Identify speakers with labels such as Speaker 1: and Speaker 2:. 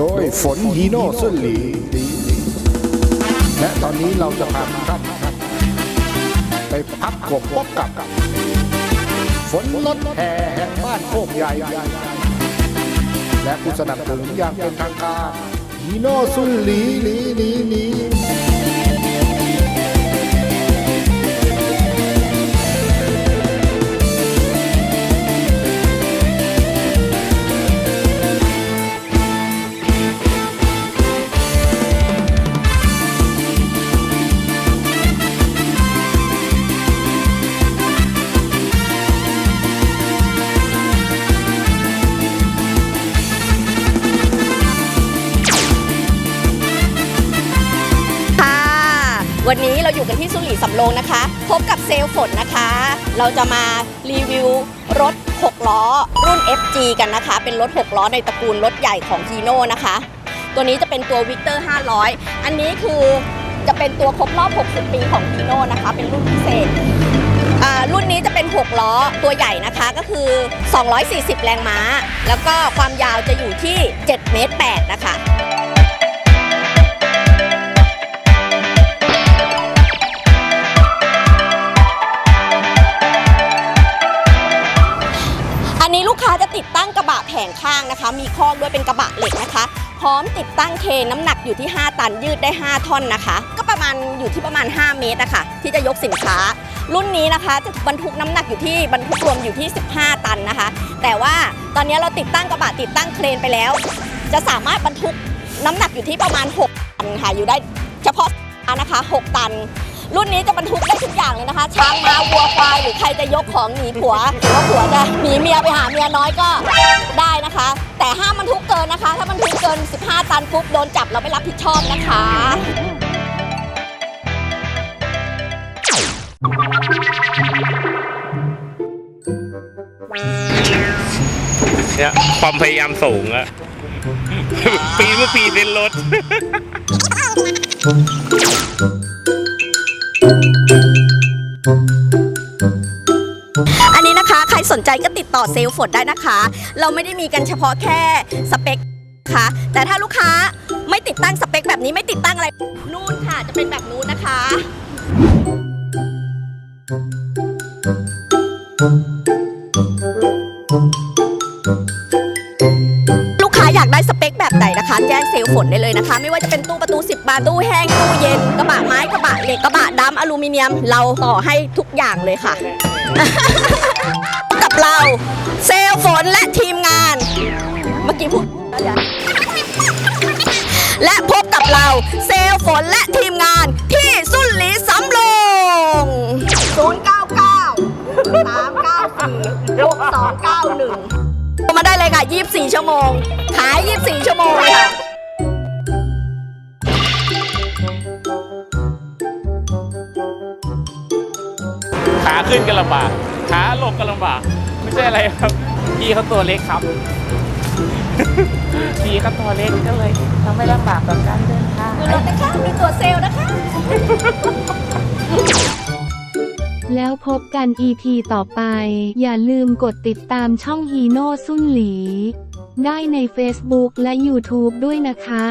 Speaker 1: ดยฝนฮีโน่สุนหลีและตอนนี้เราจะพาท่านไปพับกบพบกับ ฝนรถแห่แห่งบ้านโคกใหญ่ และผู้สนับสนุนอย่างเป็นทางการฮีโน่สุนหลีหลีหลีหลี
Speaker 2: วันนี้เราอยู่กันที่สุหลีสำโรงนะคะ พบกับเซลฝนนะคะ เราจะมารีวิวรถ 6 ล้อ รุ่น FG กันนะคะ เป็นรถ 6 ล้อในตระกูลรถใหญ่ของ h ีโน่นะคะ ตัวนี้จะเป็นตัววิกเตอร์ 500 อันนี้คือจะเป็นตัวครบรอบ 60 ปีของ h ีโน่นะคะ เป็นรุ่นพิเศษอ่ารุ่นนี้จะเป็น 6 ล้อตัวใหญ่นะคะก็คือ 240 แรงม้า แล้วก็ความยาวจะอยู่ที่ 7 เมตร 8 นะคะ นนี้ลูกค้าจะติดตั้งกระบะแผงข้างนะคะ มีคอกด้วยเป็นกระบะเหล็กนะคะ พร้อมติดตั้งเคนน้ำหนักอยู่ที่ 5 ตันยืดได้ 5 ท่อนนะคะ ก็ประมาณอยู่ที่ประมาณ 5 เมตรนะคะที่จะยกสินค้า รุ่นนี้นะคะจะบรรทุกน้ำหนักอยู่ที่บรรทุกรวมอยู่ที่ 15 ตันนะคะ แต่ว่าตอนนี้เราติดตั้งกระบะติดตั้งเครนไปแล้ว จะสามารถบรรทุกน้ำหนักอยู่ที่ประมาณ 6 ตันค่ะอยู่ได้เฉพาะนะคะ 6 ตัน รุ่นนี้จะบรรทุกได้ทุกอย่างเลยนะคะ ช้างม้าวัวควายหรือใครจะยกของหนีผัวหรือว่าผัวจะหนีเมียไปหาเมียน้อยก็ได้นะคะ แต่ห้ามบรรทุกเกินนะคะ ถ้าบรรทุกเกิน 15 ตันปุ๊บโดนจับเราไม่รับผิดชอบนะคะ
Speaker 3: เนี่ยความพยายามสูงอะปีนเมื่อปีนเป็นรถ
Speaker 2: อันนี้นะคะใครสนใจก็ติดต่อเซลล์ฝนได้นะคะ เราไม่ได้มีกันเฉพาะแค่สเปคนะคะแต่ถ้าลูกค้าไม่ติดตั้งสเปคแบบนี้ไม่ติดตั้งอะไร นู่นค่ะจะเป็นแบบนู้นนะคะลูกค้าอยากได้สเป นนะคะ แจ้งเซลล์ฝนได้เลยนะคะ ไม่ว่าจะเป็นตู้ประตู 10 บานตู้แห้งตู้เย็นกระบะไม้กระบะเหล็กกระบะดำอลูมิเนียม เราต่อให้ทุกอย่างเลยค่ะ กับเราเซลล์ฝนและทีมงาน เมื่อกี้พูดแล้วอย่าและพบกับเราเซลล์ฝนและทีมงานที่สุนหลีสำโรง099 394 6291โทรมาได้เลย ค่ะ 24 ชั่วโมง ขาย 24 ชั่วโมงเลยค่ะ
Speaker 3: ขาขึ้นก็ลำบาก ขาลงก็ลำบาก ไม่ใช่อะไรครับ พี่เขาตัวเล็กครับ พี่เขาตัวเล็กก็เลยทำให้ลำบากต่อการเดินทาง
Speaker 2: ดูรถนะคะดูตัวเซลล์นะคะ
Speaker 4: แล้วพบกัน EP ต่อไป อย่าลืมกดติดตามช่องฮีโน่ซุนหลี ได้ใน Facebook และ YouTube ด้วยนะคะ